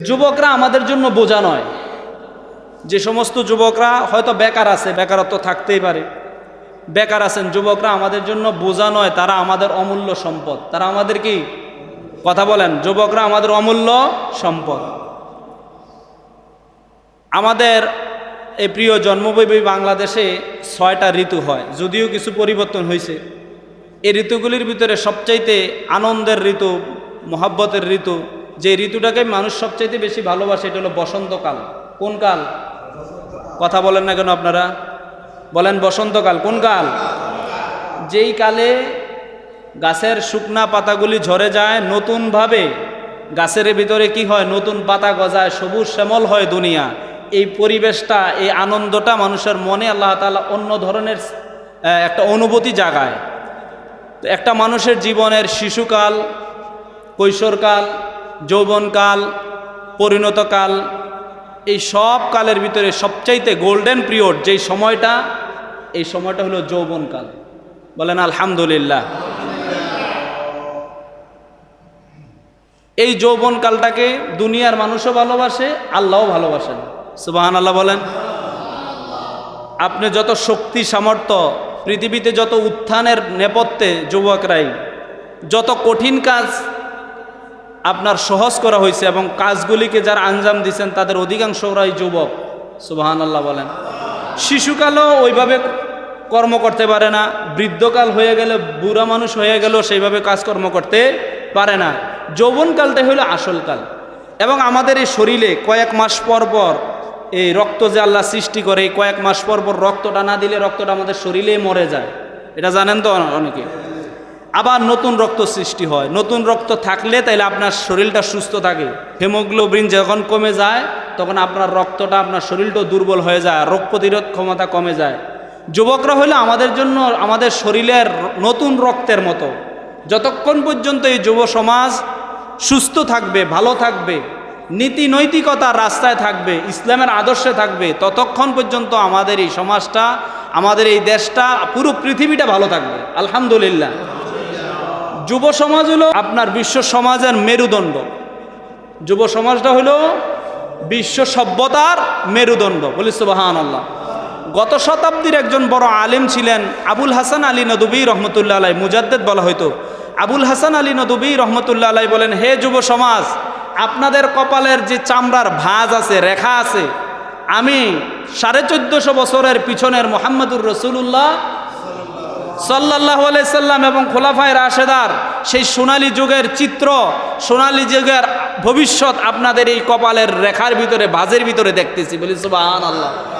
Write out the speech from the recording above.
যুবকরা আমাদের জন্য বোঝা নয়। যে সমস্ত যুবকরা হয়তো বেকার আছে, বেকারত্ব থাকতেই পারে। বেকার আছেন, যুবকরা আমাদের জন্য বোঝা নয়, তারা আমাদের অমূল্য সম্পদ। তারা আমাদের কি? কথা বলেন, যুবকরা আমাদের অমূল্য সম্পদ। আমাদের এই প্রিয় জন্মভূমি বাংলাদেশে ছয়টা ঋতু হয়, যদিও কিছু পরিবর্তন হয়েছে। এই ঋতুগুলির ভিতরে সবচাইতে আনন্দের ঋতু, মহাব্বতের ঋতু যে ঋতুটাকে মানুষ সবচাইতে বেশি ভালোবাসে, এটা হলো বসন্তকাল। কোন কাল? কথা বলেন না কেন আপনারা? বলেন বসন্তকাল, কোন কাল? যেই কালে গাছের শুকনা পাতাগুলি ঝরে যায়, নতুনভাবে গাছের ভিতরে কি হয়? নতুন পাতা গজায়, সবুজ শ্যামল হয় দুনিয়া। এই পরিবেশটা, এই আনন্দটা মানুষের মনে আল্লাহ তালা অন্য ধরনের একটা অনুভূতি জাগায়। একটা মানুষের জীবনের শিশুকাল, কৈশোরকাল যৌবনকাল, পরিণতকাল, এই সব কালের ভিতরে সবচাইতে গোল্ডেন পিরিয়ড যেই সময়টা, এই সময়টা হলো যৌবনকাল। বলেন, আলহামদুলিল্লাহ। এই যৌবনকালটাকে দুনিয়ার মানুষও ভালোবাসে, আল্লাহও ভালোবাসেন। সুবাহান আল্লাহ বলেন। আপনি যত শক্তি, সামর্থ্য, পৃথিবীতে যত উত্থানের নেপথ্যে যুবকরাই, যত কঠিন কাজ আপনার সহজ করা হয়েছে এবং কাজগুলিকে যারা আঞ্জাম দিচ্ছেন তাদের অধিকাংশরাই যুবক। সুবাহান আল্লাহ বলেন। শিশুকালও ওইভাবে কর্ম করতে পারে না। বৃদ্ধকাল হয়ে গেলে, বুড়া মানুষ হয়ে গেলেও সেইভাবে কাজকর্ম করতে পারে না। যৌবনকালটা হলো আসল কাল। এবং আমাদের এই শরীরে কয়েক মাস পর পর এই রক্ত যে আল্লাহ সৃষ্টি করে কয়েক মাস পর পর রক্তটা না দিলে রক্তটা আমাদের শরীরেই মরে যায়। এটা জানেন তো অনেকে? আবার নতুন রক্ত সৃষ্টি হয়। নতুন রক্ত থাকলে তাইলে আপনার শরীরটা সুস্থ থাকে। হেমোগ্লোবিন যখন কমে যায়, তখন আপনার রক্তটা, আপনার শরীরটাও দুর্বল হয়ে যায়, রোগ প্রতিরোধ ক্ষমতা কমে যায়। যুবকরা হলে আমাদের জন্য, আমাদের শরীরের নতুন রক্তের মতো। যতক্ষণ পর্যন্ত এই যুব সমাজ সুস্থ থাকবে, ভালো থাকবে, নীতি নৈতিকতা রাস্তায় থাকবে, ইসলামের আদর্শে থাকবে, ততক্ষণ পর্যন্ত আমাদের এই সমাজটা, আমাদের এই দেশটা, পুরো পৃথিবীটা ভালো থাকবে। আলহামদুলিল্লাহ। যুব সমাজ হলো আপনার বিশ্ব সমাজের মেরুদণ্ড। যুব সমাজটা হলো বিশ্ব সভ্যতার মেরুদণ্ড। বলি সুবাহান আল্লাহ গত শতাব্দীর একজন বড় আলেম ছিলেন আবুল হাসান আলী নদুবী রহমতুল্লাহ আলাই মুজাদ্দেদ বলা হয়তো আবুল হাসান আলী নদুবী রহমতুল্লাহ আলাই বলেন, হে যুব সমাজ, আপনাদের কপালের যে চামড়ার ভাঁজ আছে, রেখা আছে, আমি সাড়ে চোদ্দশো বছরের পিছনের মোহাম্মদুর রসুল্লাহ সাল্লাহ সাল্লাম এবং খোলাফায় রাশেদার, সেই সোনালি যুগের চিত্র, সোনালি যুগের ভবিষ্যৎ আপনাদের এই কপালের রেখার ভিতরে, বাজের ভিতরে দেখতেছি। বলি সুবাহ আল্লাহ